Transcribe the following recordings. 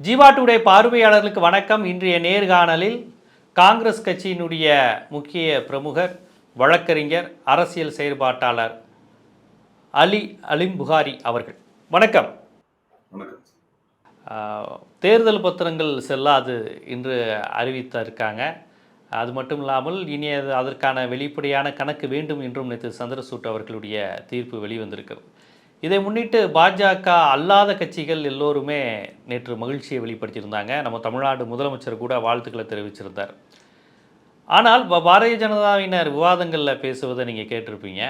Jeeva today பார்வையாளர்களுக்கு வணக்கம். இன்றைய நேர்காணலில் காங்கிரஸ் கட்சியினுடைய முக்கிய பிரமுகர் வழக்கறிஞர் அரசியல் செயற்பாட்டாளர் அலி அலிம் புகாரி அவர்கள். வணக்கம். தேர்தல் பத்திரங்கள் செல்லாது என்று அறிவித்திருக்காங்க. அது மட்டும் இல்லாமல் இனி அது அதற்கான வெளிப்படையான கணக்கு வேண்டும் என்றும் நேற்று சந்திரசூட் அவர்களுடைய தீர்ப்பு வெளிவந்திருக்கிறது. இதை முன்னிட்டு பாஜக அல்லாத கட்சிகள் எல்லோருமே நேற்று மகிழ்ச்சியை வெளிப்படுத்தியிருந்தாங்க. நம்ம தமிழ்நாடு முதலமைச்சர் கூட வாழ்த்துக்களை தெரிவிச்சிருந்தார். ஆனால் பாரதிய ஜனதாவினர் விவாதங்களில் பேசுவதை நீங்கள் கேட்டிருப்பீங்க.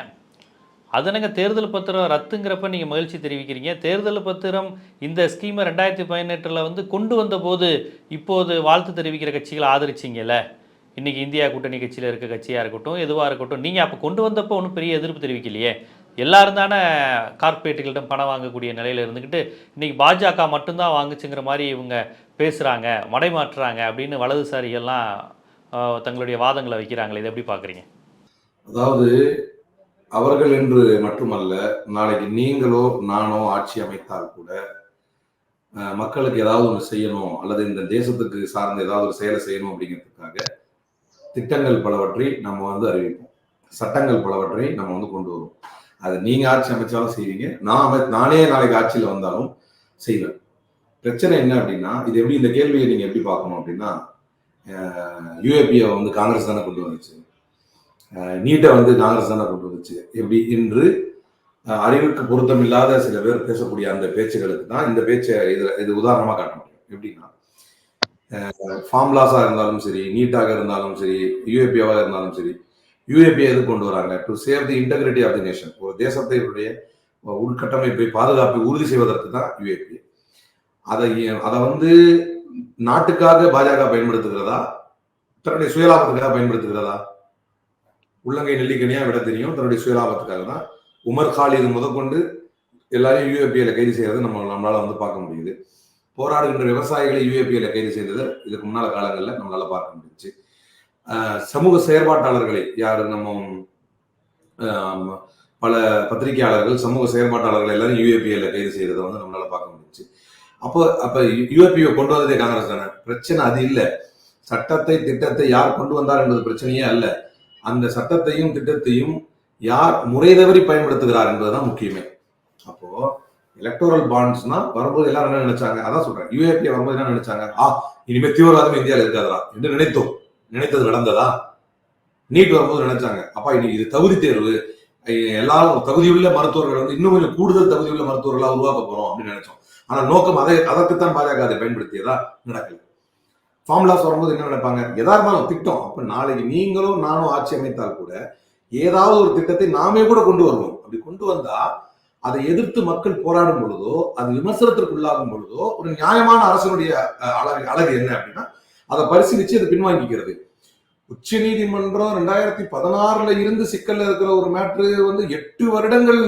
அது என்னங்க தேர்தல் பத்திரம் ரத்துங்கிறப்ப நீங்கள் மகிழ்ச்சி தெரிவிக்கிறீங்க? தேர்தல் பத்திரம் இந்த ஸ்கீமை ரெண்டாயிரத்தி பதினெட்டில் வந்து கொண்டு வந்தபோது இப்போது வாழ்த்து தெரிவிக்கிற கட்சிகளை ஆதரிச்சிங்கல்ல? இன்றைக்கி இந்தியா கூட்டணி கட்சியில் இருக்க கட்சியாக இருக்கட்டும் எதுவாக இருக்கட்டும் நீங்கள் அப்போ கொண்டு வந்தப்போ ஒன்றும் பெரிய எதிர்ப்பு தெரிவிக்கலையே. எல்லாரும் தானே கார்பரேட்டுகளிடம் பணம் வாங்கக்கூடிய நிலையில் இருந்துக்கிட்டு இன்றைக்கி பாஜக மட்டும்தான் வாங்குச்சுங்கிற மாதிரி இவங்க பேசுகிறாங்க மடைமாற்றுறாங்க அப்படின்னு வலதுசாரிகள்லாம் தங்களுடைய வாதங்களை வைக்கிறாங்களே இதை எப்படி பார்க்குறீங்க? அதாவது அவர்கள் என்று மட்டுமல்ல நாளைக்கு நீங்களோ நானோ ஆட்சி அமைத்தால் கூட மக்களுக்கு ஏதாவது ஒன்று செய்யணும் அல்லது இந்த தேசத்துக்கு சார்ந்த ஏதாவது ஒரு செயலை செய்யணும் அப்படிங்கிறதுக்காக திட்டங்கள் பலவற்றை நம்ம வந்து அறிவிப்போம். சட்டங்கள் பலவற்றை நம்ம வந்து கொண்டு வருவோம். அது நீங்க ஆட்சி அமைச்சாலும் செய்வீங்க. நான் அமை நானே நாளைக்கு ஆட்சியில் வந்தாலும் செய்வேன். பிரச்சனை என்ன அப்படின்னா இது எப்படி இந்த கேள்வியை நீங்க எப்படி பார்க்கணும் அப்படின்னா யூஏபியை வந்து காங்கிரஸ் தானே கொண்டு வந்துச்சு. நீட்டை வந்து காங்கிரஸ் தானே கொண்டு வந்துச்சு. எப்படி? என்று அஹ், அறிவுக்கு பொருத்தமில்லாத சில பேர் பேசக்கூடிய அந்த பேச்சுகளுக்கு தான் இந்த பேச்சை இதில் இது உதாரணமாக காட்ட முடியும். எப்படின்னா ஃபார்ம்லாஸாக இருந்தாலும் சரி நீட்டாக இருந்தாலும் சரி யூஏபியாவாக இருந்தாலும் சரி யூஏபியை எது கொண்டு வராங்க? To save the integrity of the nation ஒரு தேசத்தினுடைய உள்கட்டமைப்பை பாதுகாப்பை உறுதி செய்வதற்கு தான் யூஏபி. அதை அதை வந்து நாட்டுக்காக பாஜக பயன்படுத்துகிறதா? தன்னுடைய சுயலாபத்துக்காக பயன்படுத்துகிறதா? உள்ளங்கை நெல்லிக்கனியா விட தெரியும். தன்னுடைய சுயலாபத்துக்காக தான். உமர் காலிது முதற்கொண்டு எல்லாரையும் யூஏபிஐல கைது செய்யறது நம்ம நம்மளால வந்து பார்க்க முடியுது. போராடுகின்ற விவசாயிகளை யூஏபிஐல கைது செய்தது இதுக்கு முன்னால காலங்களில் நம்மளால பார்க்க முடிஞ்சுச்சு. சமூக செயற்பாட்டாளர்களை யார்? நம்ம பல பத்திரிகையாளர்கள் சமூக செயற்பாட்டாளர்கள் எல்லாரும் யூஏபியில கைது செய்யறத வந்து நம்மளால பார்க்க முடிஞ்சுச்சு. அப்போ அப்ப யூஏபியை கொண்டு வந்ததே காங்கிரஸ் தானே? பிரச்சனை அது இல்லை. சட்டத்தை திட்டத்தை யார் கொண்டு வந்தார் என்பது பிரச்சனையே அல்ல. அந்த சட்டத்தையும் திட்டத்தையும் யார் முறை தவறி பயன்படுத்துகிறார் என்பதுதான் முக்கியமே. அப்போ எலக்டோரல் பாண்ட்ஸ்னா வரும்போது எல்லாரும் என்ன நினைச்சாங்க? அதான் சொல்றேன். யூஏபிஏ வரும்போது என்ன நினைச்சாங்க? ஆ இனிமே தீவிரவாதம் இந்தியாவில் இருக்காதா என்று நினைத்தோம். நினைத்தது நடந்ததா? நீட் வரும்போது நினைச்சாங்க. அப்பா இன்னைக்கு இது தகுதி தேர்வு. எல்லாரும் தகுதியுள்ள மருத்துவர்கள் வந்து இன்னும் கொஞ்சம் கூடுதல் தகுதியுள்ள மருத்துவர்களா உருவாக்க போறோம் அப்படின்னு நினைச்சோம். ஆனா நோக்கம் அதை அதற்குத்தான் பாஜக அதை பயன்படுத்தியதா? நடக்கல. ஃபார்முலாஸ் வரும்போது என்ன நினைப்பாங்க? எதா இருந்தாலும் திட்டம். அப்ப நாளைக்கு நீங்களும் நானும் ஆட்சி அமைத்தால் கூட ஏதாவது ஒரு திட்டத்தை நாமே கூட கொண்டு வருவோம். அப்படி கொண்டு வந்தா அதை எதிர்த்து மக்கள் போராடும் பொழுதோ அது விமர்சனத்திற்கு உள்ளாகும் பொழுதோ ஒரு நியாயமான அரசனுடைய அளவு அழகு அழகு என்ன அப்படின்னா அதை பரிசீலிச்சு அதை பின்வாங்கிக்கிறது. உச்ச நீதிமன்றம் ரெண்டாயிரத்தி பதினாறுல இருந்து சிக்கல்ல இருக்கிற ஒரு மேட்ரு வந்து எட்டு வருடங்கள்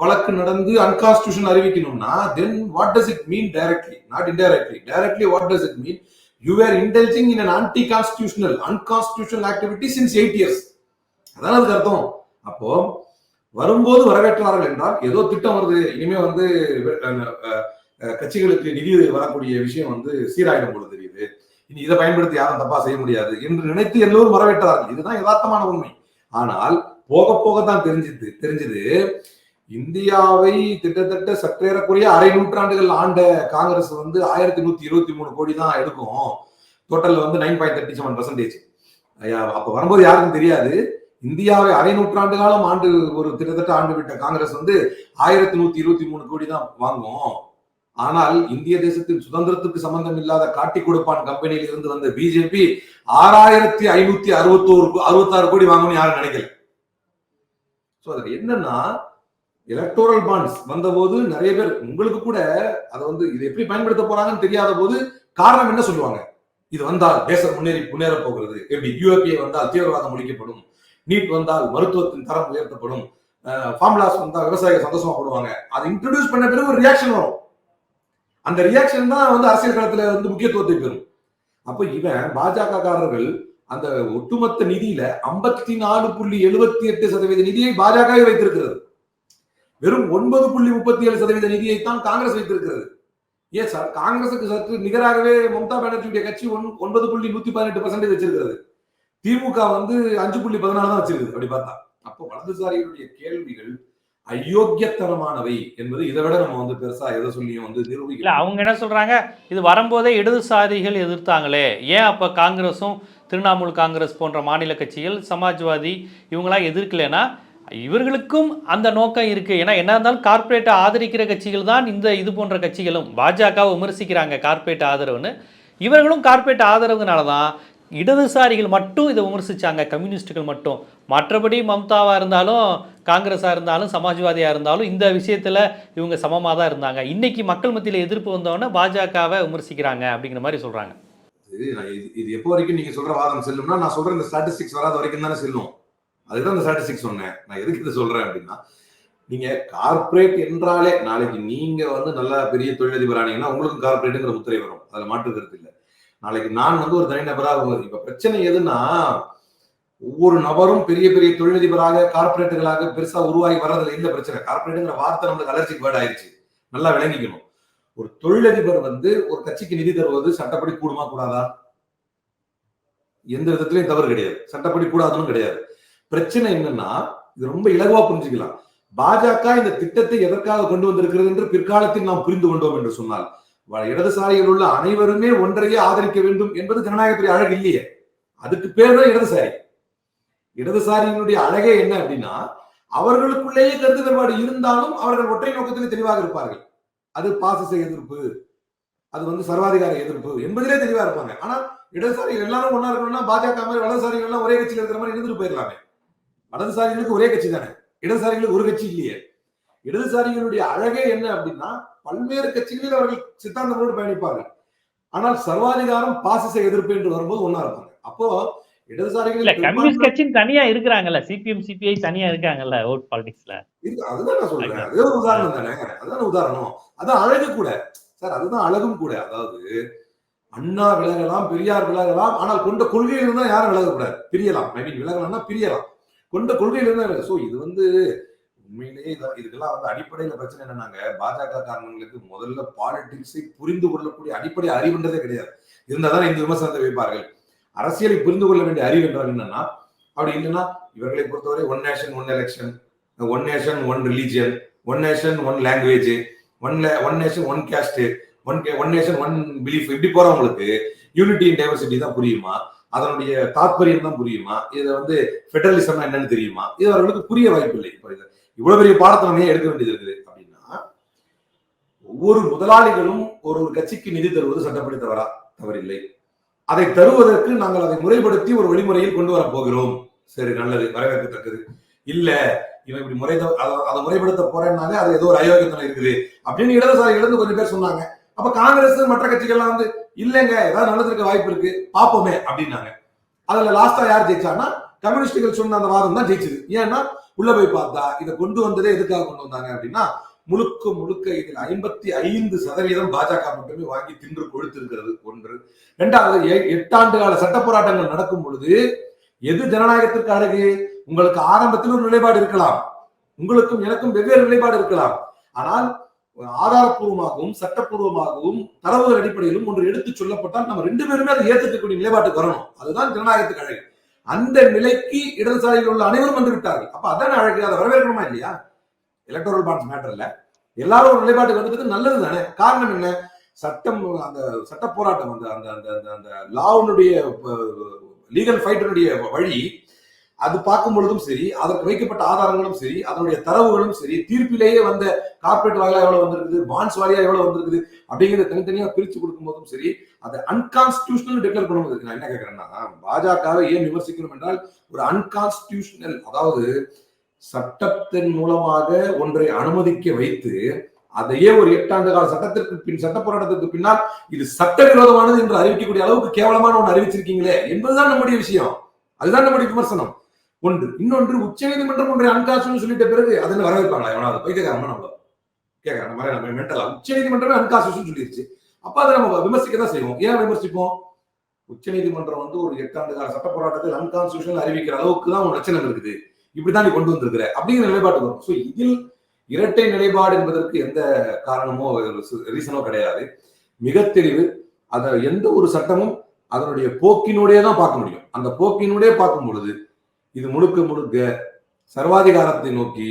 வழக்கு நடந்து unconstitutional அறிவிக்கணும்னா then what does it mean directly not indirectly directly what does it mean you are indulging in an anti constitutional unconstitutional activity since eight years அதான் அதுக்கு அர்த்தம். அப்போ வரும்போது வரவேற்றார்கள் என்றால் ஏதோ திட்டம் வருது. இனிமே வந்து கட்சிகளுக்கு நிதி வரக்கூடிய விஷயம் வந்து சீராயிடும் பொழுது. இனி இதை பயன்படுத்தி யாரும் தப்பா செய்ய முடியாது என்று நினைத்து எல்லோரும் வரவேற்றார்கள். இதுதான் யதார்த்தமான உண்மை. ஆனால் போக போக தான் தெரிஞ்சது தெரிஞ்சது இந்தியாவை கிட்டத்தட்ட சற்றேறக்குறைய அரை நூற்றாண்டுகள் ஆண்ட காங்கிரஸ் வந்து ஆயிரத்தி நூத்தி இருபத்தி மூணு கோடி தான் எடுக்கும். டோட்டல் வந்து nine point thirty seven percentage அப்ப வரும்போது யாருக்கும் தெரியாது. இந்தியாவை அரை நூற்றாண்டு காலம் ஆண்டு ஒரு கிட்டத்தட்ட ஆண்டு விட்ட காங்கிரஸ் வந்து ஆயிரத்தி நூத்தி இருபத்தி மூணு கோடி தான் வாங்குவோம் ஆனால் இந்திய தேசத்தின் சுதந்திரத்துக்கு சம்பந்தம் இல்லாத காட்டி கொடுப்பான் கம்பெனியில் இருந்து வந்த பிஜேபி ஆறாயிரத்தி ஐநூத்தி அறுபத்தோரு அறுபத்தாறு கோடி வாங்கணும்னு யாரும் நினைக்கல. சோ அதுல என்னன்னா எலக்டோரல் பாண்ட்ஸ் வந்தபோது நிறைய பேர் உங்களுக்கு கூட அதை வந்து இது எப்படி பயன்படுத்த போறாங்கன்னு தெரியாத போது காரணம் என்ன சொல்லுவாங்க? இது வந்தால் தேசம் முன்னேறி முன்னேற போகிறது. எப்படி? யூஏபிஏ வந்தால் தீவிரவாதம் ஒழிக்கப்படும். நீட் வந்தால் மருத்துவத்தின் தரம் உயர்த்தப்படும். ஃபார்முலாஸ் வந்தால் விவசாயிகள் சந்தோஷமா போடுவாங்க. அதை இன்ட்ரடியூஸ் பண்ண பிறகு ஒரு ரியாக்ஷன் வரும். அந்த ரியாக்ஷன் தான் வந்து அரசியல் களத்துல வந்து முக்கியத்துவத்தை பெறும். அப்ப இவன் பாஜக காரர்கள் அந்த ஒட்டுமொத்த நிதியில ஐம்பத்தி நாலு புள்ளி எழுபத்தி எட்டு சதவீத நிதியை பாஜகவே வைத்திருக்கிறது. வெறும் ஒன்பது புள்ளி முப்பத்தி ஏழு சதவீத நிதியை தான் காங்கிரஸ் வைத்திருக்கிறது. ஏன் சார்? காங்கிரசுக்கு சற்று நிகராகவே மம்தா பானர்ஜியுடைய கட்சி ஒன்- ஒன்பது புள்ளி நூத்தி பதினெட்டு பர்சன்டேஜ் வச்சிருக்கிறது. திமுக வந்து அஞ்சு புள்ளி பதினாலு தான் வச்சிருக்குது. அப்படி பார்த்தா அப்போ வலதுசாரிகளுடைய கேள்விகள் அயோக்கியத்தனமானவை என்பது இதை விட நம்ம வந்து பெருசா எதை சொல்லியும் வந்து நிரூபிக்கல அவங்க என்ன சொல்றாங்க? இது வரும்போதே இடதுசாரிகள் எதிர்த்தாங்களே. ஏன் அப்ப காங்கிரஸும் திரிணாமுல் காங்கிரஸ் போன்ற மாநில கட்சிகள் சமாஜ்வாதி இவங்களாம் எதிர்க்கலனா இவர்களுக்கும் அந்த நோக்கம் இருக்கு. ஏன்னா என்ன இருந்தாலும் கார்ப்பரேட்டை ஆதரிக்கிற கட்சிகள் தான் இந்த இது போன்ற கட்சிகளும். பாஜகவை விமர்சிக்கிறாங்க கார்ப்பரேட் ஆதரவுன்னு. இவர்களும் கார்ப்பரேட் ஆதரவுனால தான் இடதுசாரிகள் மட்டும் இதை விமர்சித்தாங்க கம்யூனிஸ்ட்டுகள் மட்டும். மற்றபடி மம்தாவாக இருந்தாலும் காங்கிரஸாக இருந்தாலும் சமாஜ்வாதியாக இருந்தாலும் இந்த விஷயத்தில் இவங்க சமமாக தான் இருந்தாங்க. இன்றைக்கி மக்கள் மத்தியில் எதிர்ப்பு வந்தவொடனே பாஜகவை விமர்சிக்கிறாங்க அப்படிங்கிற மாதிரி சொல்கிறாங்க இது இது- எப்போ வரைக்கும் நீங்கள் சொல்கிற வாதம் செல்லும்னா நான் சொல்கிற இந்த ஸ்டாட்டிஸ்டிக்ஸ் வராத வரைக்கும் தானே செல்லும். அதுதான் இந்த ஸ்டாட்டிஸ்டிக்ஸ் சொன்னேன். நான் எதுக்கு இதை சொல்கிறேன் அப்படின்னா நீங்க கார்ப்பரேட் என்றாலே நாளைக்கு நீங்க வந்து நல்லா பெரிய தொழிலதிபர் ஆனீங்கன்னா உங்களுக்கும் கார்ப்பரேட்டுங்கிற முத்திரை வரும். அதுல மாற்றுக்கிறது இல்லை. நாளைக்கு நான் வந்து ஒரு தனிநபராக இப்ப பிரச்சனை எதுன்னா ஒவ்வொரு நபரும் பெரிய பெரிய தொழிலதிபராக கார்பரேட்டுகளாக பெருசா உருவாகி வர்றதுல இந்த பிரச்சனை. கார்பரேட்டுங்கிற வார்த்தை நம்மளுக்கு அலர்ஜிக் வேர்ட் ஆயிடுச்சு நல்லா விளங்கிக்கணும். ஒரு தொழிலதிபர் வந்து ஒரு கட்சிக்கு நிதி தருவது சட்டப்படி கூடுமா கூடாதா? எந்த விதத்திலையும் தவறு கிடையாது. சட்டப்படி கூடாதுன்னு கிடையாது. பிரச்சனை என்னன்னா இது ரொம்ப இலகுவா புரிஞ்சுக்கலாம். பாஜக இந்த திட்டத்தை எதற்காக கொண்டு வந்திருக்கிறது என்று பிற்காலத்தில் நாம் புரிந்து கொண்டோம் என்று சொன்னால் வ- இடதுசாரிகள் உள்ள அனைவருமே ஒன்றையே ஆதரிக்க வேண்டும் என்பது ஜனநாயகத்துடைய அழகு இல்லையே. அதுக்கு பேர் தான் இடதுசாரி. இடதுசாரியினுடைய அழகே என்ன அப்படின்னா அவர்களுக்குள்ளேயே கருத்து வேறுபாடு இருந்தாலும் அவர்கள் ஒற்றை நோக்கத்திலே தெளிவாக இருப்பார்கள். அது பாசிச எதிர்ப்பு அது வந்து சர்வாதிகார எதிர்ப்பு என்பதிலே தெளிவா இருப்பாங்க. ஆனா இடதுசாரிகள் எல்லாரும் ஒன்றா இருக்கணும்னா பாஜக மாதிரி வலதுசாரிகள் எல்லாம் ஒரே கட்சியில் இருக்கிற மாதிரி இருந்துட்டு போயிடலாமே. வலதுசாரிகளுக்கு ஒரே கட்சி தானே. இடதுசாரிகளுக்கு ஒரு கட்சி இல்லையே. இடதுசாரிகளுடைய அழகே என்ன அப்படின்னா பல்வேறு கட்சிகளில் அவர்கள் சித்தாந்தங்களோடு பயணிப்பார்கள். ஆனால் சர்வாதிகாரம் பாசிச எதிர்ப்பு என்று வரும்போது ஒண்ணா இருப்பாங்க. அப்போ இடதுசாரிகள் கம்யூனிஸ்ட் கட்சின்னு தனியா இருக்கிறாங்கல்ல சிபிஎம் சிபிஐ தனியா இருக்காங்கல்ல ஓட் பாலிடிக்ஸ்ல? அதுதான் நான் சொல்றேன். அதே ஒரு உதாரணம் தானே? அதுதான் உதாரணம். அதான் அழகு கூட. சார் அதுதான் அழகும் கூட. அதாவது அண்ணா விலகலாம் பெரியார் விலகலாம் ஆனால் கொண்ட கொள்கையில தான் யாரும் விலகக்கூடாது. பிரியலாம். ஐ மீன் விலகலாம்னா பிரியலாம். கொண்ட கொள்கையில தான் சோ இது வந்து உண்மையிலேயே இதுக்கெல்லாம் வந்து அடிப்படையில பிரச்சனை என்னன்னாங்க? பாஜக காரணங்களுக்கு முதல்ல பாலிடிக்ஸை புரிந்து கொள்ளக்கூடிய அடிப்படை அறிவுன்றதே கிடையாது. இருந்தால்தான் இந்த விமர்சனத்தை வைப்பார்கள். அரசியலை புரிந்து கொள்ள வேண்டிய அறிவு என்றால் என்னன்னா அப்படி இல்லைன்னா இவர்களை பொறுத்தவரை one nation one election one nation one religion one nation one language one one nation one caste one one nation one belief இப்படி போறவங்களுக்கு யூனிட்டி இன் டைவர்சிட்டி தான் புரியுமா? அதனுடைய தாற்பயம் தான் புரியுமா? இதை வந்து ஃபெடரலிசம் என்னன்னு தெரியுமா? இது அவர்களுக்கு புரிய வாய்ப்பில்லை. இப்போ இவ்வளவு பெரிய பாடத்தை நம்ம எடுக்க வேண்டியது இருக்குது அப்படின்னா ஒவ்வொரு முதலாளிகளும் ஒரு ஒரு கட்சிக்கு நிதி தருவது சட்டப்படி தவறா? தவறில்லை. அதை தருவதற்கு நாங்கள் அதை முறைப்படுத்தி ஒரு வழிமுறையில் கொண்டு வர போகிறோம். சரி நல்லது வரவேற்கத்தக்கது. இல்ல இவன் இப்படி முறை அதை முறைப்படுத்த போறேன்னாலே அது ஏதோ ஒரு அயோக்கியத்தனம் இருக்குது அப்படின்னு இடதுசாரிகள் இருந்து கொஞ்சம் பேர் சொன்னாங்க. அப்ப காங்கிரஸ் மற்ற கட்சிகள்லாம் வந்து இல்லைங்க ஏதாவது நல்லது வாய்ப்பு இருக்கு பாப்போமே அப்படின்னாங்க. அதுல லாஸ்டா யார் ஜெயிச்சான்னா கம்யூனிஸ்டுகள் சொன்ன அந்த வாதம் தான் ஜெயிச்சது. ஏன்னா உள்ள போய் பார்த்தா இதை கொண்டு வந்ததே எதுக்காக கொண்டு வந்தாங்க அப்படின்னா முழுக்க முழுக்க இதில் ஐம்பத்தி ஐந்து சதவீதம் பாஜக மட்டுமே வாங்கி தின்று கொழுத்து இருக்கிறது ஒன்று. இரண்டாவது எ- எட்டாண்டு கால சட்ட போராட்டங்கள் நடக்கும் பொழுது எது ஜனநாயகத்திற்கு அழகு? உங்களுக்கு ஆரம்பத்தில் ஒரு நிலைப்பாடு இருக்கலாம். உங்களுக்கும் எனக்கும் வெவ்வேறு நிலைப்பாடு இருக்கலாம். ஆனால் ஆதாரப்பூர்வமாகவும் சட்டப்பூர்வமாகவும் தரவுகள் அடிப்படையிலும் ஒன்று எடுத்து சொல்லப்பட்டால் நம்ம ரெண்டு பேருமே அதை ஏற்றுக்கக்கூடிய நிலைப்பாட்டுக்கு வரணும். அதுதான் ஜனநாயகத்துக்கு அழகு. அந்த நிலைக்கு இடதுசாரியில் உள்ள அனைவரும் வந்து விட்டார்கள். அப்ப அதான் அழகு. அதை வரவேற்கணுமா இல்லையா? எலக்டோரல் பாண்ட்ஸ் மேட்டர்ல எல்லாரும் ஒரு நிலைப்பாட்டுக்கு வந்துட்டு நல்லது தானே. காரணம் என்ன? சட்டம் அந்த சட்ட போராட்டம் அந்த அந்த அந்த அந்த அந்த லாவுனுடைய லீகல் ஃபைட்டனுடைய வழி அது பார்க்கும் பொழுதும் சரி அதற்கு வைக்கப்பட்ட ஆதாரங்களும் சரி அதனுடைய தரவுகளும் சரி தீர்ப்பிலேயே வந்த கார்பரேட் வாயிலா எவ்வளவு வந்திருக்குது பாண்ட்ஸ் வாயிலா எவ்வளவு வந்திருக்குது அப்படிங்கிறத தனித்தனியா பிரிச்சு கொடுக்கும் போதும் சரி அதை அன்கான்ஸ்டியூஷனல் டிக்ளேர் பண்ணும்போது நான் என்ன கேட்கிறேன்னா பாஜகவை ஏன் விமர்சிக்கணும் என்றால் ஒரு அன்கான்ஸ்டியூஷனல் அதாவது சட்டத்தின் மூலமாக ஒன்றை அனுமதிக்க வைத்து அதையே ஒரு எட்டாண்டு கால சட்டத்திற்கு பின் சட்ட போராட்டத்திற்கு பின்னால் இது சட்டவிரோதமானது என்று அறிவிக்கக்கூடிய அளவுக்கு கேவலமான ஒன்று அறிவிச்சிருக்கீங்களே. என்பதுதான் நம்முடைய விஷயம். அதுதான் நம்முடைய விமர்சனம். ஒன்று. இன்னொன்று உச்சநீதிமன்றம் ஒன்றை அன்காசுன்னு சொல்லிட்ட பிறகு அதில் வரவேற்பாங்களா? எவனாவது? பைத்தியக்காரமா நம்மள கேட்கறாங்க நம்ம நம்ம மென்டலா உச்சநீதிமன்றமே அன்காசுன்னு சொல்லிருச்சு. அப்ப அதை நம்ம விமர்சிக்க தான் செய்வோம். ஏன் விமர்சிப்போம்? உச்சநீதிமன்றம் வந்து ஒரு எட்டாண்டு கால சட்ட போராட்டத்தில் அன்கான்ஸ்டியூஷன் அறிவிக்கிற அளவுக்கு தான் ஒரு லட்சணம் இருக்குது. இப்படிதான் நீ கொண்டு வந்திருக்கிற அப்படிங்கிற நிலைப்பாட்டு வரும். ஸோ இதில் இரட்டை நிலைப்பாடு என்பதற்கு எந்த காரணமோ ரீசனோ கிடையாது. மிக தெளிவு அதை எந்த ஒரு சட்டமும் அதனுடைய போக்கினுடைய தான் பார்க்க முடியும். அந்த போக்கினுடைய பார்க்கும் பொழுது இது முழுக்க முழுக்க சர்வாதிகாரத்தை நோக்கி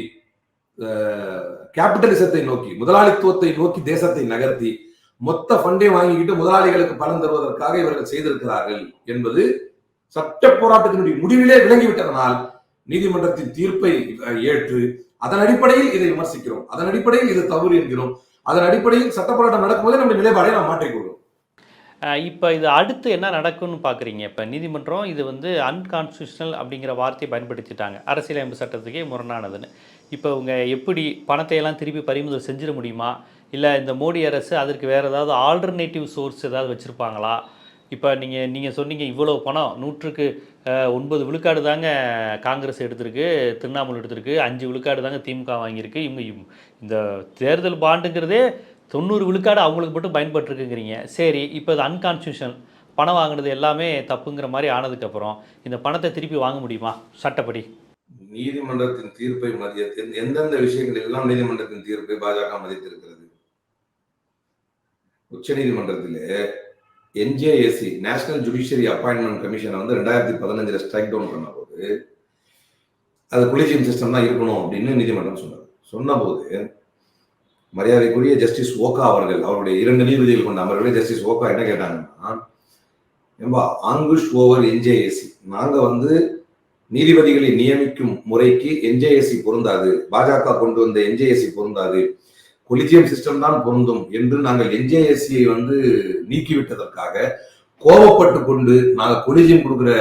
கேபிட்டலிசத்தை நோக்கி முதலாளித்துவத்தை நோக்கி தேசத்தை நகர்த்தி மொத்த ஃபண்டை வாங்கிக்கிட்டு முதலாளிகளுக்கு பலன் தருவதற்காக இவர்கள் செய்திருக்கிறார்கள் என்பது சட்ட போராட்டத்தினுடைய முடிவிலே விளங்கிவிட்டதனால் நீதிமன்றத்தின் தீர்ப்பை ஏற்று அதன் அடிப்படையில் இதை விமர்சிக்கிறோம். அதன் அடிப்படையில் இது தவறு என்கிறோம். அதன் அடிப்படையில் சட்ட போராட்டம் நடக்கும்போது நம்ம நிலைப்பாடை நாம் மாற்றிக்கொள்வோம் இப்போ இது அடுத்து என்ன நடக்கும்னு பார்க்குறீங்க இப்போ நீதிமன்றம் இது வந்து அன்கான்ஸ்டியூஷனல் அப்படிங்கிற வார்த்தையை பயன்படுத்திட்டாங்க. அரசியலமைப்பு சட்டத்துக்கே முரணானதுன்னு. இப்போ இவங்க எப்படி பணத்தையெல்லாம் திருப்பி பறிமுதல் செஞ்சிட முடியுமா? இல்லை இந்த மோடி அரசு அதற்கு வேறு ஏதாவது ஆல்டர்னேட்டிவ் சோர்ஸ் ஏதாவது வச்சுருப்பாங்களா? இப்போ நீங்கள் நீங்கள் சொன்னீங்க இவ்வளோ பணம் நூற்றுக்கு ஒன்பது விழுக்காடு தாங்க காங்கிரஸ் எடுத்திருக்கு திரிணாமுல் எடுத்திருக்கு அஞ்சு விழுக்காடு தாங்க திமுக வாங்கியிருக்கு. இவங்க இந்த தேர்தல் பாண்டுங்கிறதே தொண்ணூறு விழுக்காடு அவங்களுக்கு மட்டும் பயன்பட்டுருக்குங்கிறீங்க. சரி இப்போ இது அன்கான்ஸ்டியூஷன் பணம் வாங்கினது எல்லாமே தப்புங்கிற மாதிரி ஆனதுக்கப்புறம் இந்த பணத்தை திருப்பி வாங்க முடியுமா? சட்டப்படி. நீதிமன்றத்தின் தீர்ப்பை மதியத்தில் எந்தெந்த விஷயங்கள் எல்லாம் நீதிமன்றத்தின் தீர்ப்பை பாஜக மதித்திருக்கிறது? உச்ச நீதிமன்றத்திலே என்ஜேஎஸ்சி நேஷனல் ஜுடிஷியரி அப்பாயின்மெண்ட் கமிஷனை வந்து ரெண்டாயிரத்தி பதினஞ்சுல ஸ்ட்ரைக் டவுன் பண்ண போது அது கொலிஜியம் சிஸ்டம் தான் இருக்கணும் அப்படின்னு நீதிமன்றம் சொன்னது சொன்னபோது மரியாதைக்குரிய ஜஸ்டிஸ் ஓகா அவர்கள் அவருடைய இரண்டு நீதிபதிகள் கொண்ட அமர்வில் ஜஸ்டிஸ் ஓகா என்ன கேட்டாங்கன்னா ஏம்பா ஆங்குஷ் ஓவர் என்ஜேஏசி நாங்க வந்து நீதிபதிகளை நியமிக்கும் முறைக்கு என்ஜேஏசி பொருந்தாது. பாஜக கொண்டு வந்த என்ஜேஏசி பொருந்தாது. கொலிஜியம் சிஸ்டம் தான் பொருந்தும் என்று நாங்கள் என்ஜேஎஸ்சியை வந்து நீக்கிவிட்டதற்காக கோபப்பட்டு கொண்டு நாங்கள் கொலிஜியம் கொடுக்குற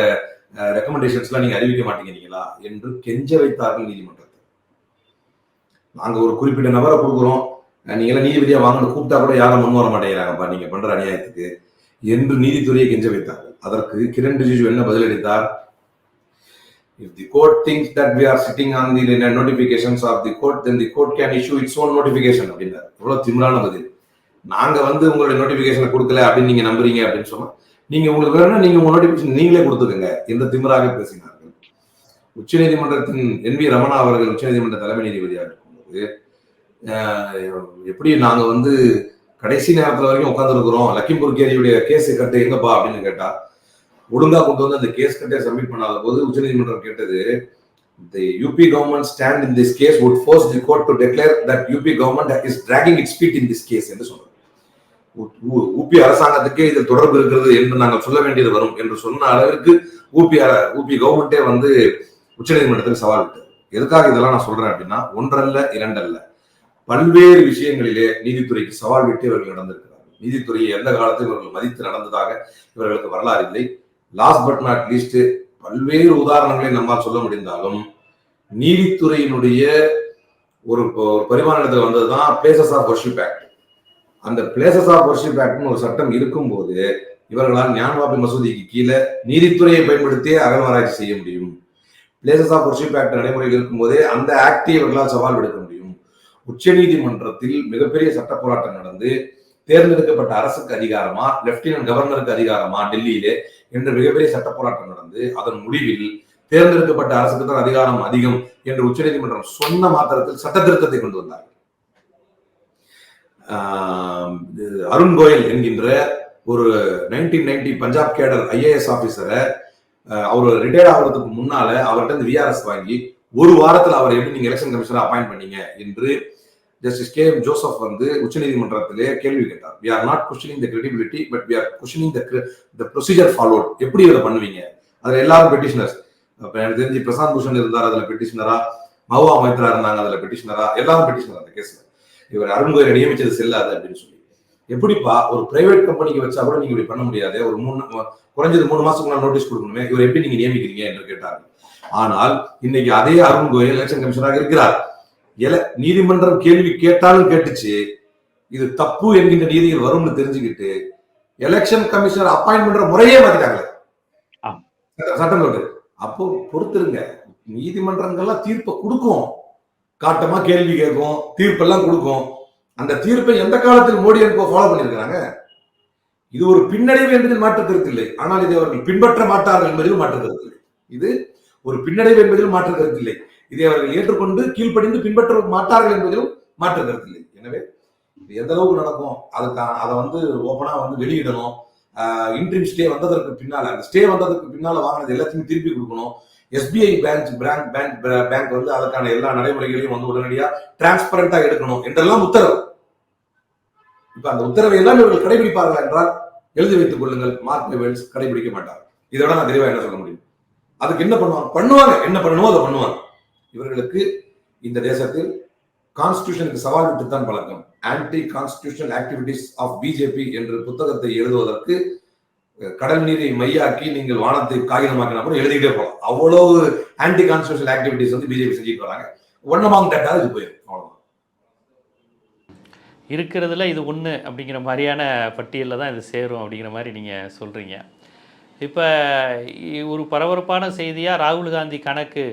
ரெக்கமெண்டேஷன்ஸ்லாம் நீங்க அறிவிக்க மாட்டேங்கிறீங்களா என்று கெஞ்ச வைத்தார்கள் நீதிமன்றத்தை நாங்கள் ஒரு குறிப்பிட்ட நபரை கொடுக்குறோம். நீங்களாம் நீதிபதியாக எல்லாம் வாங்கன்னு கூப்பிட்டா கூட யாரும் முன் வர மாட்டேங்கிறாங்கப்பா. நீங்கள் பண்ணுற அநியாயத்துக்கு என்று நீதித்துறையை கெஞ்ச வைத்தார்கள் அதற்கு கிரண் ரிஜிஜு என்ன பதிலளித்தார் If the court thinks that we are sitting on the notifications of the court, then the court can issue its own notification அப்படின்னார். இவ்வளோ திமிரான பதில். நாங்கள் வந்து உங்களுடைய நோட்டிபிகேஷனை கொடுக்கல அப்படின்னு நீங்கள் நம்புறீங்க அப்படின்னு சொன்னால் நீங்கள் உங்களுக்கு வேணும்னா நீங்கள் உங்கள் நோட்டிபிகேஷன் நீங்களே கொடுத்துக்கங்க என்று திமிராக பேசினார்கள். உச்சநீதிமன்றத்தின் என் வி ரமணா அவர்கள் உச்சநீதிமன்ற தலைமை நீதிபதியாக இருக்கும்போது எப்படி நாங்க வந்து கடைசி நேரத்துல வரைக்கும் உட்காந்துருக்குறோம் லக்கிம்பூர் கேரியுடைய கேஸ் கட்டு எங்கப்பா அப்படின்னு கேட்டா ஒழுங்கா கொண்டு வந்து அந்த கேஸ் கட்டை சப்மிட் பண்ணாத போது உச்சநீதிமன்றம் கேட்டது the UP government stand in this case would force the court to declare that UP government is dragging its feet in this case என்று சொன்னார். ஊபி அரசாங்கத்துக்கே இதில் தொடர்பு இருக்கிறது என்று நாங்கள் சொல்ல வேண்டியது வரும் என்று சொன்ன அளவிற்கு ஊபி ஊபி கவர்மெண்ட்டே வந்து உச்சநீதிமன்றத்துக்கு சவால் விட்டது. எதுக்காக இதெல்லாம் நான் சொல்றேன் அப்படின்னா ஒன்றல்ல இரண்டல்ல. பல்வேறு விஷயங்களிலே நீதித்துறைக்கு சவால் விட்டு இவர்கள் நடந்திருக்கிறார்கள். நீதித்துறையை எந்த காலத்தில் இவர்கள் மதித்து நடந்ததாக இவர்களுக்கு வரலாறு இல்லை. லாஸ்ட் பட் நாட் லீஸ்ட் பல்வேறு உதாரணங்களை நம்மால் சொல்ல முடிந்தாலும் நீதித்துறையினுடைய ஒரு ஒரு பரிமாணத்தில் வந்ததுதான் பிளேசஸ் ஆஃப் ஒர்ஷிப் ஆக்ட் அந்த பிளேசஸ் ஆஃப் ஒர்ஷிப் ஆக்ட்னு ஒரு சட்டம் இருக்கும்போது இவர்களால் ஞானவாபி மசூதிக்கு கீழே நீதித்துறையை பயன்படுத்தியே அகழ்வாராய்ச்சி செய்ய முடியும். பிளேசஸ் ஆஃப் ஒர்ஷிப் ஆக்ட் நடைமுறையில் இருக்கும்போதே அந்த ஆக்டை இவர்களால் சவால் விடுக்க உச்சநீதிமன்றத்தில் மிகப்பெரிய சட்ட போராட்டம் நடந்து தேர்ந்தெடுக்கப்பட்ட அரசுக்கு அதிகாரமா லெப்டினன்ட் கவர்னருக்கு அதிகாரமா டெல்லியிலே என்று மிகப்பெரிய சட்ட போராட்டம் நடந்து அதன் முடிவில் தேர்ந்தெடுக்கப்பட்ட அரசுக்கு தான் அதிகாரம் அதிகம் என்று உச்சநீதிமன்றம் சொன்ன மாத்திரத்தில் சட்ட திருத்தத்தை கொண்டு வந்தார் ஆஹ் அருண் கோயல் என்கின்ற ஒரு nineteen ninety Punjab cadre IAS ஆபீசரை அவர் ரிட்டையர் ஆகிறதுக்கு முன்னால அவர்கிட்ட இருந்து விஆர்எஸ் வாங்கி ஒரு வாரத்தில் அவர் எப்படி நீங்க எலெக்ஷன் கமிஷனர் அப்பாயிண்ட் பண்ணீங்க என்று ஜஸ்டிஸ் கே எம் ஜோசப் வந்து உச்சநீதிமன்றத்திலே கேள்வி கேட்டார். We are not questioning the credibility but we are questioning the procedure followed எப்படி இதை பண்ணுவீங்க? அதுல எல்லாரும் பெட்டிஷனர்ஸ் இப்போ எனக்கு தெரிஞ்சு பிரசாந்த் பூஷன் இருந்தார் அதுல பெட்டிஷனரா மவுவா மைத்ரா இருந்தாங்க அதுல பெட்டிஷனரா எல்லாரும் பெட்டிஷனர் அந்த கேஸ்ல இவர் அருண்கோயிலை நியமிச்சது செல்லாது அப்படின்னு சொல்லி. எப்படிப்பா ஒரு பிரைவேட் கம்பெனிக்கு வச்சா கூட நீங்க இப்படி பண்ண முடியாது? ஒரு மூணு குறைஞ்சது மூணு மாசத்துக்கு நோட்டீஸ் கொடுக்கணுமே. இவர் எப்படி நீங்க நியமிக்கிறீங்க? என்று கேட்டார் ஆனால் இன்னைக்கு அதே அருண் கோயல் எலெக்ஷன் கமிஷனராக இருக்கிறார். எல நீதிமன்றம் கேள்வி கேட்டாலும் கேட்டுச்சு. இது தப்பு என்கின்ற நீதியில் வரும்னு தெரிஞ்சுக்கிட்டு எலெக்ஷன் கமிஷனர் அப்பாயின்ட் பண்ற முறையே மாத்திட்டாங்களே. சட்டம் சொல்றது. அப்போ பொறுத்துருங்க. நீதிமன்றங்கள்லாம் தீர்ப்பை கொடுக்கும். காட்டமா கேள்வி கேட்கும் தீர்ப்பெல்லாம் கொடுக்கும். அந்த தீர்ப்பை எந்த காலத்தில் மோடி என்போ ஃபாலோ பண்ணியிருக்கிறாங்க? இது ஒரு பின்னடைவு என்பதில் மாற்று கருத்து இல்லை. ஆனால் இதை அவர்கள் பின்பற்ற மாட்டார்கள் என்பதில் மாற்று கருத்து இல்லை. இது ஒரு பின்னடைவு என்பதில் மாற்று கருத்து இல்லை. இதை அவர்கள் ஏற்றுக்கொண்டு கீழ்ப்படிந்து பின்பற்ற மாட்டார்கள் என்பதிலும் மாற்று கருத்தில்லை எனவே இது எந்த அளவுக்கு நடக்கும் அதுக்கான அதை வந்து ஓப்பனா வந்து வெளியிடணும். இன்ட்ரீம் ஸ்டே வந்ததற்கு பின்னால அந்த ஸ்டே வந்ததுக்கு பின்னால வாங்கினது எல்லாத்தையும் திருப்பி கொடுக்கணும். SBI bank bank bank bank வந்து அதற்கான எல்லா நடைமுறைகளையும் வந்து உடனடியா டிரான்ஸ்பரண்டா எடுக்கணும் என்றெல்லாம் உத்தரவு. இப்ப அந்த உத்தரவை எல்லாம் இவர்கள் கடைபிடிப்பார்கள் என்றால் எழுதி வைத்துக் கொள்ளுங்கள். மார்க் வெல்ஸ் கடைபிடிக்க மாட்டார் இதோட நான் தெளிவாக என்ன சொல்ல முடியும்? அதுக்கு என்ன பண்ணுவாங்க? பண்ணுவாங்க. என்ன பண்ணணுமோ அதை பண்ணுவாங்க. இவர்களுக்கு இந்த தேசத்தில் கான்ஸ்டியூஷனுக்கு சவால் விட்டுத்தான் பழக்கம். Anti constitutional activities of BJP என்ற புத்தகத்தை எழுதுவதற்கு கடல் நீரை மையாக்கி நீங்கள் வானத்தை காகிதமாக்கினா கூட எழுதிக்கிட்டே போகலாம். அவ்வளவு ஆன்டி கான்ஸ்டியூஷனல் ஆக்டிவிட்டிஸ் வந்து பிஜேபி செஞ்சுட்டு வராங்க. ஒன்னமாங்க தட்டாது இது போயிடும் இருக்கிறதுல இது ஒன்று அப்படிங்கிற மாதிரியான பட்டியலில் தான் இது சேரும் அப்படிங்கிற மாதிரி நீங்கள் சொல்கிறீங்க இப்போ ஒரு பரபரப்பான செய்தியாக ராகுல் காந்தி கணக்கு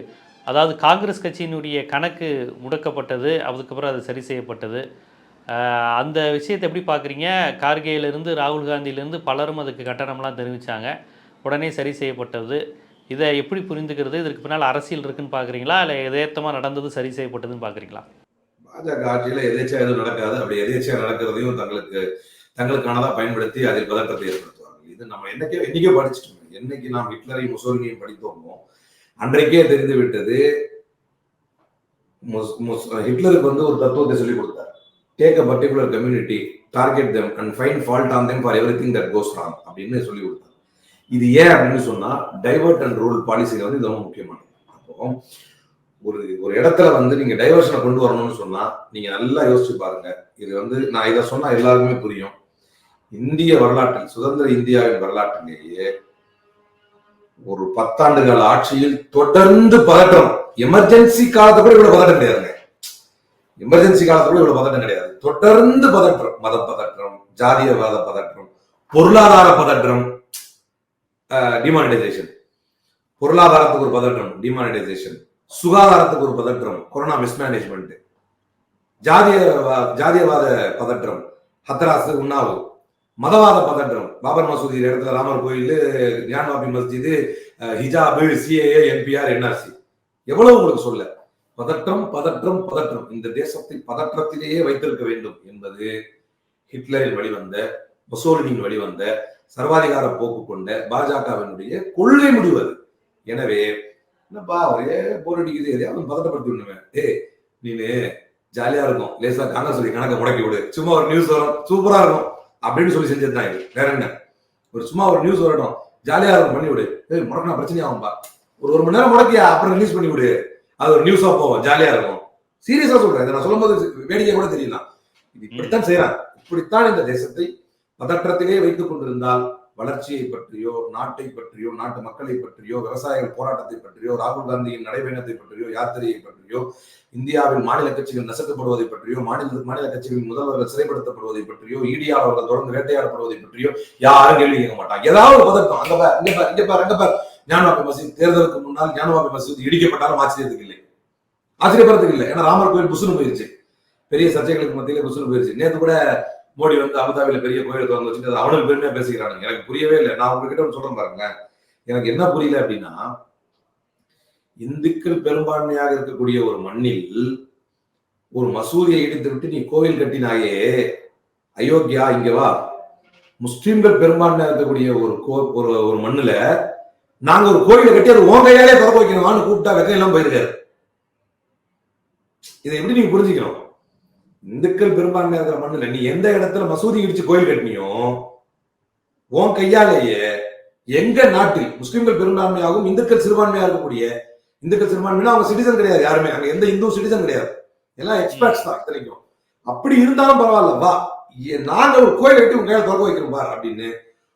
அதாவது காங்கிரஸ் கட்சியினுடைய கணக்கு முடக்கப்பட்டது அதுக்கப்புறம் அது சரி செய்யப்பட்டது. அந்த விஷயத்தை எப்படி பார்க்குறீங்க? கார்கேயிலிருந்து ராகுல் காந்தியிலேருந்து பலரும் அதுக்கு கட்டணம்லாம் தெரிவித்தாங்க உடனே சரி செய்யப்பட்டது. இதை எப்படி புரிந்துக்கிறது? இதற்கு பின்னால் அரசியல் இருக்குன்னு பார்க்குறீங்களா? இல்லை எதேத்தமாக நடந்தது சரி செய்யப்பட்டதுன்னு பார்க்குறீங்களா? பாஜக ஆட்சியில் எதேச்சா எதுவும் நடக்காது. அப்படி எதேச்சா நடக்கிறதையும் தங்களுக்கு தங்களுக்கானதாக பயன்படுத்தி அதில் பதற்றத்தை ஏற்படுத்துவாங்க இது நம்ம என்னைக்கே என்னைக்கே படிச்சுட்டோம். என்னைக்கு நாம் ஹிட்லரையும் முசோலினியும் படித்தோமோ அன்றைக்கே தெரிந்து விட்டது ஹிட்லருக்கு வந்து ஒரு தத்துவத்தை சொல்லி கொடுத்தார். Take a particular community target them and find fault on them for everything that goes wrong அப்படின்னு சொல்லி கொடுத்தார். இது ஏன் அப்படின்னு சொன்னா டைவர்ட் அண்ட் ரூல் பாலிசியில் வந்து இது ரொம்ப முக்கியமானது. அப்போ ஒரு ஒரு இடத்துல வந்து நீங்க டைவர்ஷனை கொண்டு வரணும்னு சொன்னா நீங்க நல்லா யோசிச்சு பாருங்க. இது வந்து நான் இதை சொன்னா எல்லாருக்குமே புரியும். இந்திய வரலாற்றில் சுதந்திர இந்தியாவின் வரலாற்றிலேயே ஒரு பத்தாண்டு கால ஆட்சியில் தொடர்ந்து பதட்டம் எமர்ஜென்சி காலத்தை கூட இவ்வளவு பதட்டம் கிடையாதுங்க. எமர்ஜென்சி காலத்தை கூட இவ்வளவு பதட்டம் கிடையாது. தொடர்ந்து பதற்றம். மத பதற்றம் ஜாதியவாத பதற்றம் பொருளாதார பதற்றம் டிமானிடைசேஷன் பொருளாதாரத்துக்கு ஒரு பதற்றம் டிமானிடைசேஷன் சுகாதாரத்துக்கு ஒரு பதற்றம் கொரோனா மிஸ்மேனேஜ்மெண்ட் ஜாதிய ஜாதியவாத பதற்றம் ஹத்ராஸ் உண்ணாவு. மதவாத பதற்றம். பாபர் மசூதி இடத்துல ராமர் கோயில் ஞானவாபி மஸ்ஜிது ஹிஜாபு சிஏஏ என்பிஆர் என்ஆர்சி. எவ்வளவு உங்களுக்கு சொல்ல பதற்றம் பதற்றம் பதற்றம். இந்த தேசத்தை பதற்றத்திலேயே வைத்திருக்க வேண்டும் என்பது ஹிட்லரின் வழிவந்த முசோலினியின் வழிவந்த சர்வாதிகார போக்கு கொண்ட பாஜகவினுடைய கொள்கை முடிவு அது. எனவே என்னப்பா ஒரே போர் அடிக்குது. எதையாவது பதட்டப்படுத்தி விடணுமே. நீனு ஜாலியா இருக்கும். லேசா காங்கிரஸ் சொல்லி கணக்கை முடக்கி விடு. சும்மா ஒரு நியூஸ் வரும். சூப்பரா இருக்கும். அப்படின்னு சொல்லி செஞ்சது தான் இது. வேற என்ன? ஒரு சும்மா ஒரு நியூஸ் வரட்டும். ஜாலியா இருக்கும் பண்ணி விடு. ஏய் முடக்கினா பிரச்சனை ஆகும்பா ஒரு ஒரு மணி நேரம் முடக்கியா அப்புறம் ரிலீஸ் பண்ணி விடு. அது ஒரு நியூஸா போவோம் ஜாலியா இருக்கும். சீரியஸா சொல்றேன். இதை நான் சொல்லும்போது வேடிக்கை கூட தெரியலாம் இது இப்படித்தான் செய்யறாங்க இப்படித்தான் இந்த தேசத்தை பதற்றத்திலே வைத்துக் கொண்டிருந்தால் வளர்ச்சியை பற்றியோ நாட்டை பற்றியோ நாட்டு மக்களை பற்றியோ விவசாயிகள் போராட்டத்தை பற்றியோ ராகுல் காந்தியின் நடைபயணத்தை பற்றியோ யாத்திரையை பற்றியோ இந்தியாவில் மாநில கட்சிகள் நசுக்கப்படுவதை பற்றியோ மாநில மாநில கட்சிகளின் முதல்வர்கள் சிறைப்படுத்தப்படுவதை பற்றியோ இடியால் அவர்கள் தொடர்ந்து வேட்டையாடப்படுவதை பற்றியோ யாரும் கேள்வி கேட்க மாட்டாங்க. ஏதாவது ஒரு அங்க பார் இங்க பார் இங்க பார் அங்க பார். ஞானவாபி மசீத் தேர்தலுக்கு முன்னால் ஞானவாபி மசீத் இடிக்கப்பட்டாலும் ஆச்சரியத்துக்கு இல்லை. ஆச்சரியப்படுறதுக்கு இல்லை. ஏன்னா ராமர் கோயில் புசுன்னு போயிருச்சு. பெரிய சர்ச்சைகளுக்கு மத்தியில புசுன்னு போயிருச்சு. நேற்று கூட மோடி வந்து அபுதாபியில பெரிய கோயில் திறந்து வச்சுட்டு அவனுக்கு பெருமையா பேசிக்கிறானுங்க. எனக்கு புரியவே இல்லை. நான் உங்ககிட்ட ஒன்று சொல்றேன் பாருங்களேன். எனக்கு என்ன புரியல அப்படின்னா இந்துக்கள் பெரும்பான்மையாக இருக்கக்கூடிய ஒரு மண்ணில் ஒரு மசூதியை இடித்து விட்டு நீ கோவில் கட்டினாயே அயோக்கியா இங்க வா. முஸ்லீம்கள் பெரும்பான்மையா இருக்கக்கூடிய ஒரு கோ ஒரு ஒரு மண்ணுல நாங்க ஒரு கோயிலை கட்டி அது உன் கையாலே திறக்க வைக்கணுமான்னு கூப்பிட்டா வெக்கம் எல்லாம் போயிருக்காரு. இதை எப்படி நீங்க புரிஞ்சுக்கணும்? இந்துக்கள் பெரும்பான்மை இருக்கிற மண்ணில் நீ எந்த இடத்துல மசூதி இடிச்சு கோயில் கட்டினியோ உன் கையாலேயே எங்க நாட்டில் முஸ்லிம்கள் பெரும்பான்மையாகவும் இந்துக்கள் சிறுபான்மையா இருக்கக்கூடிய இந்துக்கள் சிறுபான்மையா அவங்க சிட்டிசன் கிடையாது யாருமே. அங்க எந்த இந்து சிட்டிசன் கிடையாது. எல்லாம் எக்ஸ்பர்ட்ஸ் தான் இத்தனைக்கும். அப்படி இருந்தாலும் பரவாயில்ல வா. ஏ- நாங்க ஒரு கோயில் கட்டி உங்க கையில திறக்க வைக்கிறோம் பார் அப்படின்னு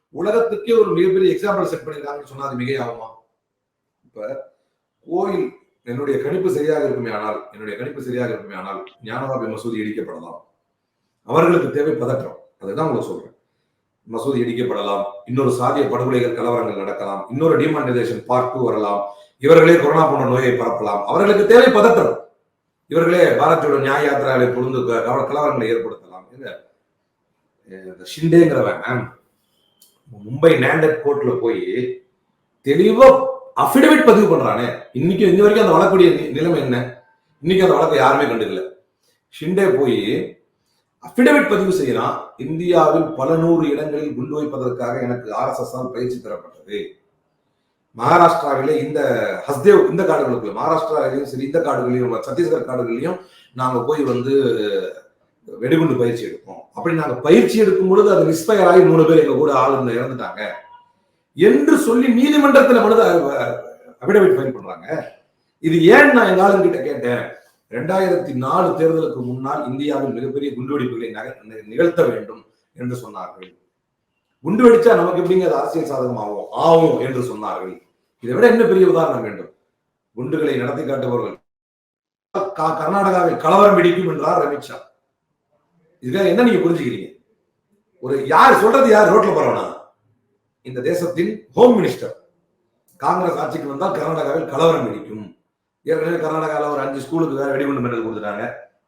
உலகத்துக்கே ஒரு மிகப்பெரிய எக்ஸாம்பிள் செட் பண்ணிருக்காங்கன்னு சொன்னா அது மிகையாகுமா? இப்ப கோயில் என்னுடைய கணிப்பு சரியாக இருக்குமே ஆனால் என்னுடைய கணிப்பு சரியாக இருக்குமே ஆனால் ஞானவாபி மசூதி இடிக்கப்படலாம். அவர்களுக்கு தேவை பதற்றம். அதுதான் உங்களை சொல்றேன். மசூதி இடிக்கப்படலாம். இன்னொரு சாதிய படுகொலைகள் கலவரங்கள் நடக்கலாம். இன்னொரு டிமானிட்டைசேஷன் பார்ட் டூ வரலாம். இவர்களே கொரோனா போன்ற நோயை பரப்பலாம். அவர்களுக்கு தேவை பதற்றம். இவர்களே பாரதியோட நியாய யாத்திராவை பொழுது கலவரங்களை ஏற்படுத்தலாம். இந்த ஷிண்டேங்கிறவன் மும்பை நேண்டட் கோர்ட்ல போய் தெளிவா அஃபிடவிட் பதிவு பண்றானே. இன்னைக்கு இன்ன வரைக்கும் அந்த வழக்குடைய நிலைமை என்ன? இன்னைக்கு அந்த வழக்கை யாருமே கண்டுக்கல. ஷிண்டே போய் அஃபிடவிட் பதிவு செய்யறான். இந்தியாவில் பல நூறு இடங்களில் குண்டு வைப்பதற்காக எனக்கு ஆர்எஸ்எஸ் தான் பயிற்சி தரப்பட்டது. மகாராஷ்டிராவிலே இந்த ஹஸ்தேவ் இந்த காடுகளுக்குள்ள மகாராஷ்டிராவிலையும் சரி இந்த காடுகளையும் சத்தீஸ்கர் காடுகள்லையும் நாங்க போய் வந்து வெடிகுண்டு பயிற்சி எடுப்போம். அப்படி நாங்க பயிற்சி எடுக்கும் பொழுது அது மிஸ்பயர் ஆகி மூணு பேர் எங்க கூட ஆளுநர் இறந்துட்டாங்க. என்று சொல்லி நீதிமன்றத்தில் மனு அபிடவிட் ஃபைல் பண்றாங்க. இது ஏன் நான் எங்க ஆளுங்கிட்ட கேட்டேன். ரெண்டாயிரத்தி நாலு தேர்தலுக்கு முன்னால் இந்தியாவில் மிகப்பெரிய குண்டுவெடிப்புகளை நிகழ்த்த வேண்டும் என்று சொன்னார்கள். குண்டு வெடிச்சா நமக்கு எப்படிங்க அது அரசியல் சாதகமாகும்? ஆகும் என்று சொன்னார்கள். இதை விட என்ன பெரிய உதாரணம் வேண்டும்? குண்டுகளை நடத்தி காட்டுபவர்கள். கா- கர்நாடகாவில் கலவரம் வெடிக்கும் என்றார் அமித்ஷா இதுக்காக என்ன நீங்க புரிஞ்சுக்கிறீங்க? ஒரு யார் சொல்றது யார் ரோட்ல போறவனா? இந்த தேசத்தின் ஹோம் மினிஸ்டர் காங்கிரஸ் ஆட்சிக்கு வந்தால் கர்நாடகாவில் கலவரம் வெடிக்கும். ஏற்கனவே கர்நாடகாவில் ஒரு அஞ்சு ஸ்கூலுக்கு வேற வெடிகுண்டு மிரட்டல் கொடுத்துட்டாங்க.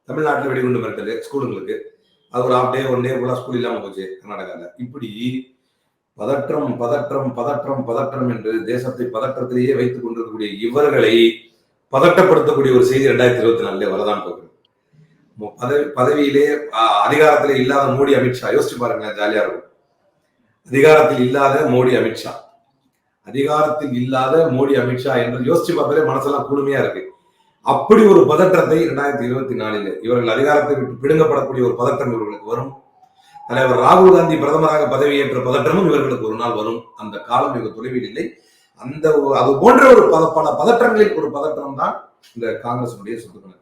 தமிழ்நாட்டில் வெடிகுண்டு மிரட்டல் ஸ்கூலுங்களுக்கு. அது ஒரு ஹாஃப் டே ஒன் டே ஃபுல்லாக ஸ்கூல் இல்லாமல் போச்சு கர்நாடகாவில் இப்படி பதற்றம் பதற்றம் பதற்றம் பதற்றம் என்று தேசத்தை பதற்றத்திலேயே வைத்துக் கொண்டிருக்கக்கூடிய இவர்களை பதட்டப்படுத்தக்கூடிய ஒரு செய்தி ரெண்டாயிரத்தி இருபத்தி நாலுல வரதான் போகுது. பதவி பதவியிலே அதிகாரத்திலே இல்லாத மோடி அமித்ஷா. யோசிச்சு பாருங்க ஜாலியா இருக்கும். அதிகாரத்தில் இல்லாத மோடி அமித்ஷா அதிகாரத்தில் இல்லாத மோடி அமித்ஷா என்று யோசிச்சு பார்த்தாலே மனசெல்லாம் குளுமையா இருக்கு. அப்படி ஒரு பதற்றத்தை இரண்டாயிரத்தி இருபத்தி நாலில் இவர்கள் அதிகாரத்தை விட்டு பிடுங்கப்படக்கூடிய ஒரு பதற்றம் இவர்களுக்கு வரும். தலைவர் ராகுல் காந்தி பிரதமராக பதவியேற்ற பதற்றமும் இவர்களுக்கு ஒரு நாள் வரும். அந்த காலம் மிக தொலைவில் இல்லை. அந்த அது போன்ற ஒரு பத பல பதற்றங்களில் ஒரு பதற்றம் தான் இந்த காங்கிரஸ் உடைய கணக்கு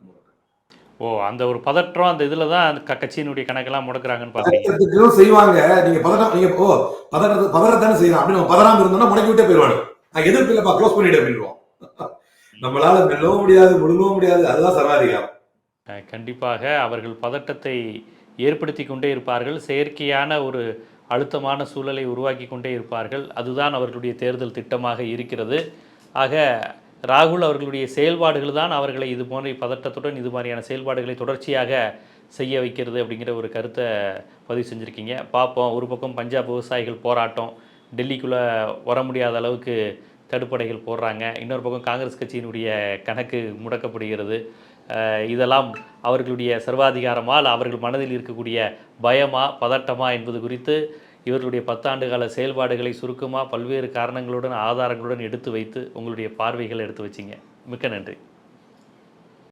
ஓ அந்த ஒரு பதற்றம் அந்த இதில் தான் அந்த கட்சியினுடைய கணக்கெல்லாம் முடக்குறாங்கன்னு பார்க்குறீங்க செய்வாங்க. நீங்க பதட்டம் நீங்க ஓ பதறது பதறத்தானே செய்யலாம். அப்படின்னு நம்ம பதறாம இருந்தோம்னா முடக்கி விட்டே போயிடுவாங்க. நான் எதிர்ப்பு இல்லப்பா க்ளோஸ் பண்ணிட்டு அப்படின்றோம் நம்மளால மெல்லவும் முடியாது முழுங்கவும் முடியாது. அதுதான் சர்வாதிகாரம். கண்டிப்பாக அவர்கள் பதட்டத்தை ஏற்படுத்தி கொண்டே இருப்பார்கள். செயற்கையான ஒரு அழுத்தமான சூழலை உருவாக்கி கொண்டே இருப்பார்கள். அதுதான் அவர்களுடைய தேர்தல் திட்டமாக இருக்கிறது. ஆக ராகுல் அவர்களுடைய செயல்பாடுகள் தான் அவர்களை இது போன்ற பதட்டத்துடன் இது மாதிரியான செயல்பாடுகளை தொடர்ச்சியாக செய்ய வைக்கிறது அப்படிங்கிற ஒரு கருத்தை பதிவு செஞ்சுருக்கீங்க. பார்ப்போம். ஒரு பக்கம் பஞ்சாப் விவசாயிகள் போராட்டம் டெல்லிக்குள்ளே வர முடியாத அளவுக்கு தடுப்படைகள் போடுறாங்க. இன்னொரு பக்கம் காங்கிரஸ் கட்சியினுடைய கணக்கு முடக்கப்படுகிறது. இதெல்லாம் அவர்களுடைய சர்வாதிகாரமா இல்லை அவர்கள் மனதில் இருக்கக்கூடிய பயமா பதட்டமா என்பது குறித்து இவர்களுடைய பத்தாண்டு கால செயல்பாடுகளை சுருக்கமாக பல்வேறு காரணங்களுடன் ஆதாரங்களுடன் எடுத்து வைத்து உங்களுடைய பார்வைகளை எடுத்து வச்சிங்க. மிக்க நன்றி.